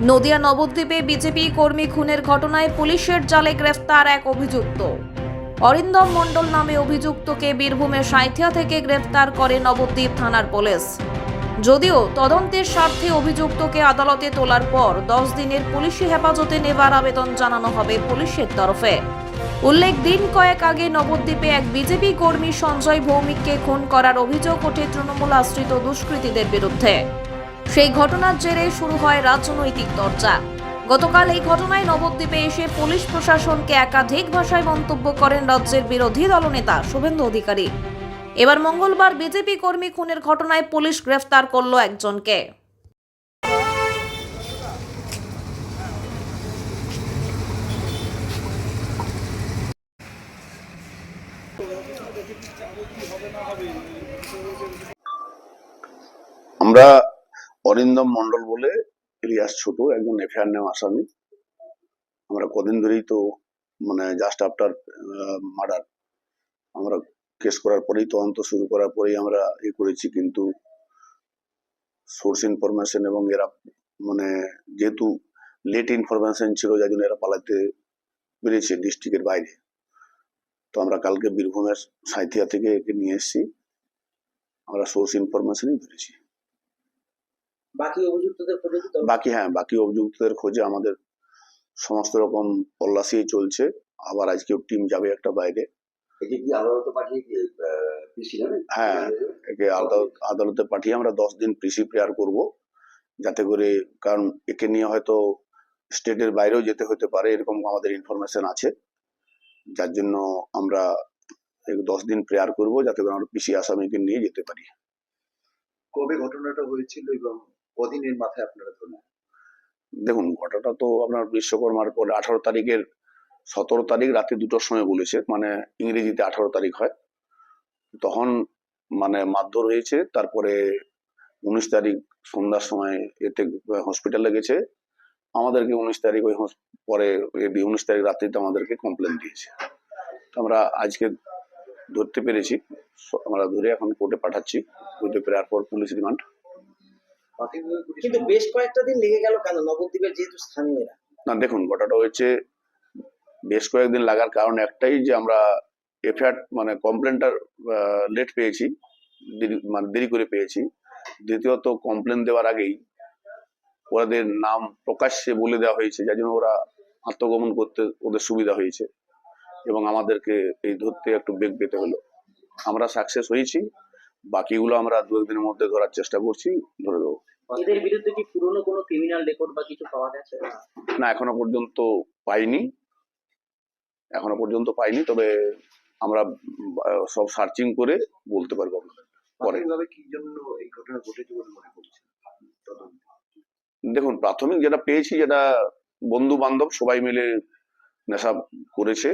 নদিয়া নবদ্বীপে বিজেপি কর্মী খুনের ঘটনায় পুলিশের জালে গ্রেফতার এক অভিযুক্ত। অরিন্দম মণ্ডল নামে অভিযুক্তকে বীরভূমের সাঁথিয়া থেকে গ্রেফতার করে নবদ্বীপ থানার পুলিশ। যদিও তদন্তের স্বার্থে অভিযুক্তকে আদালতে তোলার পর দশ দিনের পুলিশি হেফাজতে নেবার আবেদন জানানো হবে পুলিশের তরফে। উল্লেখ, দিন কয়েক আগে নবদ্বীপে এক বিজেপি কর্মী সঞ্জয় ভৌমিককে খুন করার অভিযোগ ওঠে তৃণমূল আশ্রিত দুষ্কৃতীদের বিরুদ্ধে। সেই ঘটনার জেরে শুরু হয় রাজনৈতিক চর্চা গতকাল এই ঘটনায় নবদ্বীপে এসে পুলিশ প্রশাসনকে একাধিক ভাষায় মন্তব্য করেন রাজ্যের বিরোধী দলনেতা শুভেন্দু অধিকারী। এবার মঙ্গলবার বিজেপি কর্মী খুনের ঘটনায় পুলিশ গ্রেফতার করল একজনকে। আমরা অরিন্দম মন্ডল বলে ইলিয়াস ছোট, একজন এফআইআর নেওয়া আসামি। আমরা কদিন ধরেই তো মানে জাস্ট আফটার মার্ডার আমরা কেস করার পরেই, তদন্ত শুরু করার পরেই আমরা এ করেছি, কিন্তু সোর্স ইনফরমেশন এবং এরা মানে যেহেতু লেট ইনফরমেশন ছিল, যার জন্য এরা পালাতে পেরেছে ডিস্ট্রিক্টের বাইরে। তো আমরা কালকে বীরভূমের সাঁথিয়া থেকে একে নিয়ে এসেছি, আমরা সোর্স ইনফরমেশনই ধরেছি। বাকি অভিযুক্তদের খোঁজে বাকি হ্যাঁ বাকি অভিযুক্তদের খোঁজে আমাদের সমস্ত রকম তল্লাশি চলছে। আবার আজকে টিম যাবে একটা বাইরে। একে কি আদালতে পাঠিয়ে কি পিসি নেবে হ্যাঁ একে আদালত আদালতে পাঠিয়ে আমরা দশ দিন পিসি প্রেয়ার করব। যাতে করে কারণ একে নিয়ে হয়তো স্টেটের বাইরেও যেতে হতে পারে এরকম আমাদের ইনফরমেশন আছে। যার জন্য আমরা দশ দিন প্রেয়ার করব যাতে করে আমরা পিসি আসামিকে নিয়ে যেতে পারি। কবে ঘটনাটা হয়েছিল এবং কদিনের মাথায় আপনারা ধরলেন দেখুন, ঘটনাটা তো আপনার বিশ্বকর্মার পরে আঠারো তারিখের সতেরো তারিখ রাতে দুটোর সময় বলেছে মানে ইংরেজিতে আঠারো তারিখ হয়। তখন মানে মারধর হয়েছে, তারপরে উনিশ তারিখ সন্ধ্যার সময় এতে হসপিটালে গেছে। আমাদেরকে উনিশ তারিখ ওই পরে উনিশ তারিখ রাত্রিতে আমাদেরকে কমপ্লেন দিয়েছে। আমরা আজকে ধরতে পেরেছি, আমরা ধরে এখন কোর্টে পাঠাচ্ছি কোর্টে ফেরার পর পুলিশ রিমান্ড কিন্তু বেশ কয়েকটা দিন লেগে গেল কেন? নবদ্বীপের যেহেতু স্থানীয়রা। না দেখুন ঘটনাটা হয়েছে বেশ কয়েকদিন লাগার কারণ একটাই যে আমরা এফআইআর মানে কমপ্লেনটা লেট পেয়েছি দেরি- মানে দেরি করে পেয়েছি। দ্বিতীয়ত কমপ্লেন দেওয়ার আগেই ওদের নাম প্রকাশ্যে বলে দেওয়া হয়েছে যার জন্য ওরা আত্মগমন করতে ওদের সুবিধা হয়েছে এবং আমাদেরকে এই ধরতে একটু বেগ পেতে হলো। আমরা সাকসেস হয়েছি বাকিগুলো আমরা দু একদিনের মধ্যে ধরার চেষ্টা করছি ধরে দেবো এদের বিরুদ্ধে কি পুরনো কোনো ক্রিমিনাল রেকর্ড বা কিছু পাওয়া গেছে? না এখনও পর্যন্ত পাইনি। এখনও পর্যন্ত পাইনি তবে আমরা সব সার্চিং করে বলতে পারব আপনাদের পরে। কি জন্য এই ঘটনা ঘটেছে বলে মনে করছেন? দেখুন প্রাথমিক যেটা পেয়েছি যেটা বন্ধু বান্ধব সবাই মিলে নেশা করেছে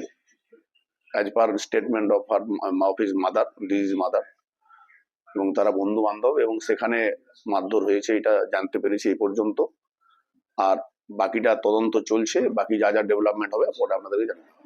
as per statement of her of his mother this mother এবং তারা বন্ধু বান্ধব এবং সেখানে মারধর হয়েছে, এটা জানতে পেরেছি এই পর্যন্ত। আর বাকিটা তদন্ত চলছে, বাকি যা যা ডেভেলপমেন্ট হবে পরে আপনাদেরকে জানাব।